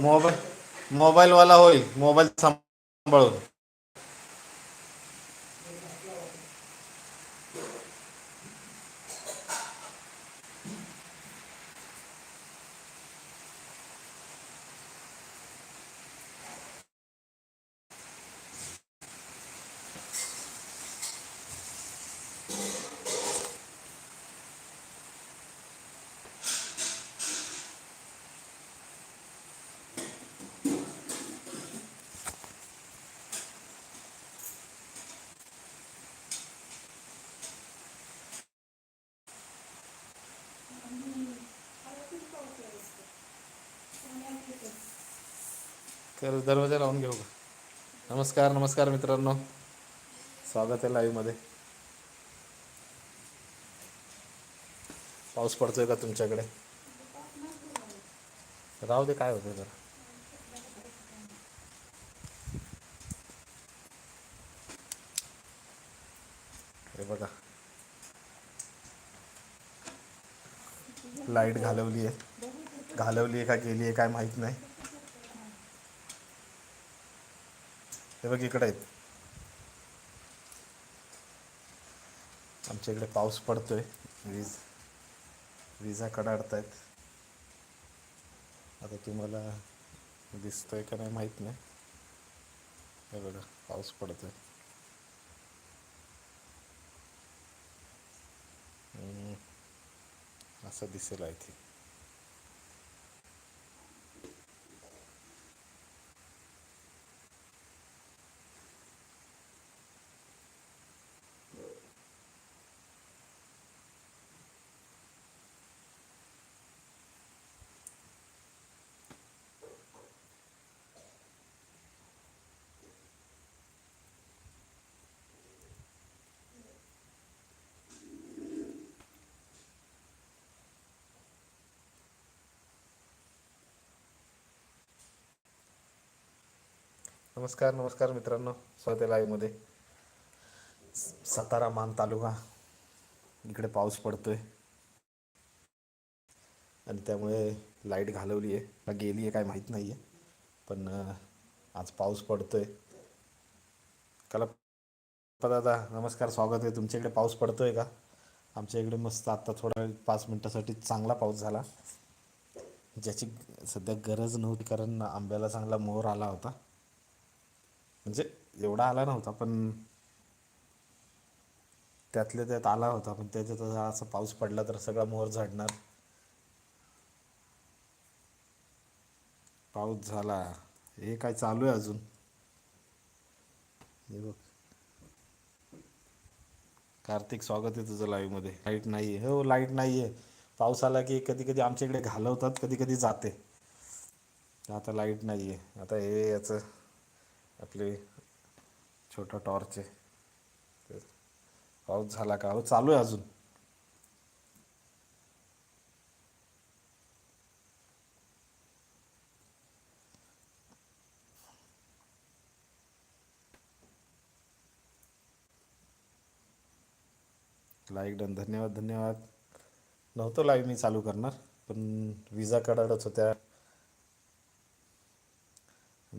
Mobile मोबाईलवाला होईल mobile सांभाळून. तर दरवाजा लावून घेऊ का? नमस्कार नमस्कार मित्रांनो. स्वागत आहे लाईव्हमध्ये पाऊस पडतोय का तुमच्याकडे? राहू दे काय होतं जरा. हे बघा. लाइट घालवली आहे घालवली आहे का गेली आहे काय माहीत नाही. हे बघ इकडे आहेत. आमच्या इकडे पाऊस पडतोय. वीज विजा कडाडत आहेत आता तुम्हाला दिसतोय का नाही माहीत नाही. हे बघा पाऊस पडतोय. असं दिसेल आहे ते नमस्कार नमस्कार मित्रांनो. स्वागत आहे लाईव्हमध्ये सातारा मान तालुका. इकडे पाऊस पडतोय. आणि त्यामुळे लाइट घालवली आहे. का गेली आहे काय माहीत नाही आहे पण आज पाऊस पडतोय. कला दादा नमस्कार स्वागत आहे. तुमच्या इकडे पाऊस पडतोय का? आमच्या इकडे मस्त आत्ता थोडा वेळ पाच मिनटासाठी चांगला पाऊस झाला. ज्याची सध्या गरज नव्हती कारण आंब्याला चांगला मोहर आला होता. म्हणजे एवढा आला नव्हता पण त्यातल्या त्यात आला होता पण त्याच्यात असं असा पाऊस पडला तर सगळा मोहर झडणार. पाऊस झाला. हे काय चालू आहे अजून? हे बघ. कार्तिक स्वागत आहे तुझं लाईव्हमध्ये लाइट नाही आहे हो लाइट नाही आहे पाऊस आला की कधी कधी आमच्या इकडे घालवतात कधी कधी जाते. आता लाइट नाही आहे आता हे याचं आपले छोटा टॉर्च आहे. पाऊस झाला का? हो चालू आहे अजून. लाईक डन धन्यवाद धन्यवाद. नव्हतं लाईव्ह मी चालू करणार पण विजा कडाडच होत्या.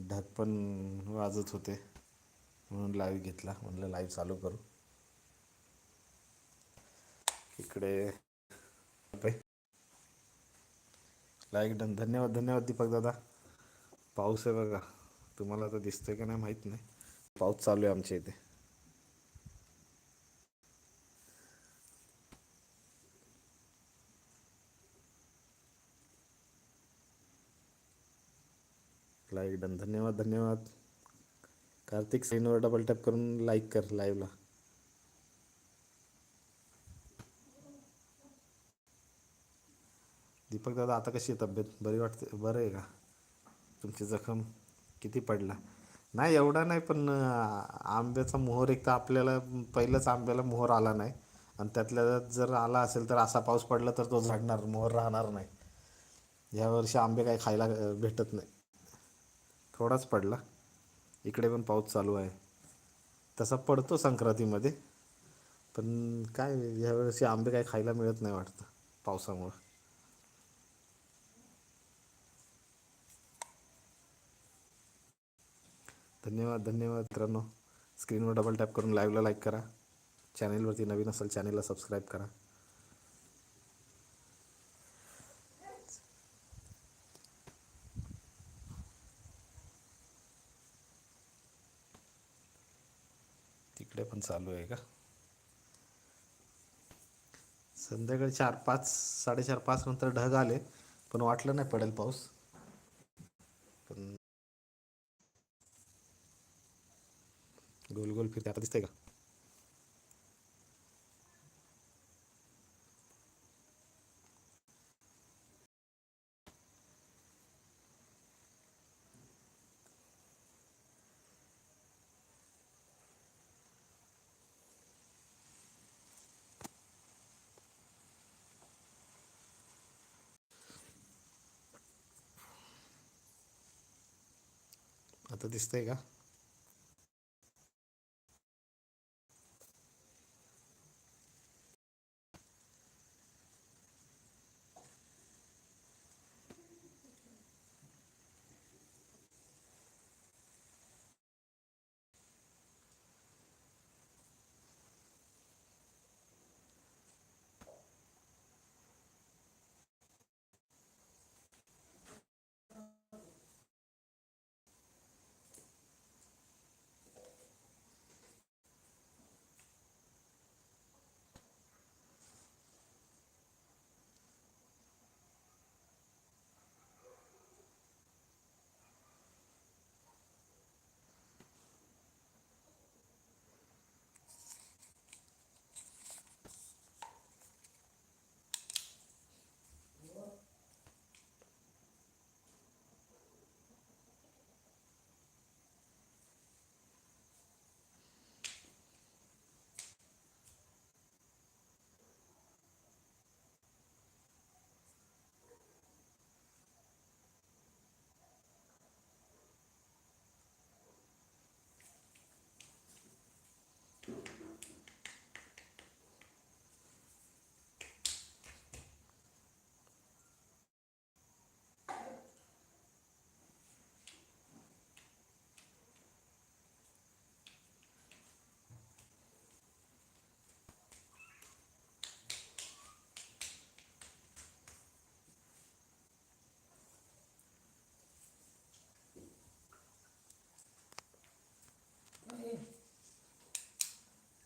ढग पण वाजत होते. म्हणून लाईव्ह घेतला. म्हणलं लाईव्ह चालू करू. इकडे लाईक डन धन्यवाद धन्यवाद दीपक दादा. पाऊस आहे बघा. तुम्हाला तर दिसतंय का नाही माहीत नाही. पाऊस चालू आहे आमच्या इथे. लाईक डन धन्यवाद धन्यवाद. कार्तिक स्क्रीनवर डबल टॅप करून लाईक कर लाईव्हला दीपक दादा आता कशी आहे तब्येत? बरी वाटते? बरं आहे का? तुमची जखम किती पडला? नाही एवढा नाही पण आंब्याचा मोहर एक तर आपल्याला पहिलंच आंब्याला मोहर आला नाही. आणि त्यातल्या जर आला असेल तर असा पाऊस पडला तर तो झाडणार मोहर राहणार नाही. यावर्षी आंबे काही खायला भेटत नाही. थोडाच पडला. इकडे पण पाऊस चालू आहे. तसा पडतो संक्रांतीमध्ये पण काय यावेळेस आंबे काय खायला मिळत नाही वाटतं पावसामुळं. धन्यवाद धन्यवाद मित्रांनो. स्क्रीनवर डबल टॅप करून लाईव्हला लाईक करा. चॅनेलवरती नवीन असेल चॅनेलला सबस्क्राईब करा. इकडे पण चालू आहे का? संध्याकाळी चार पाच साडेचार पाच नंतर ढग आले पण वाटलं नाही पडेल पाऊस. पण गोल गोल फिरते. आता दिसतंय का? आता दिसतंय का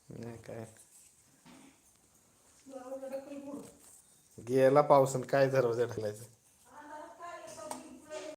नाही काय? गेला पावसानं काय दरवाजा ढकलायचं?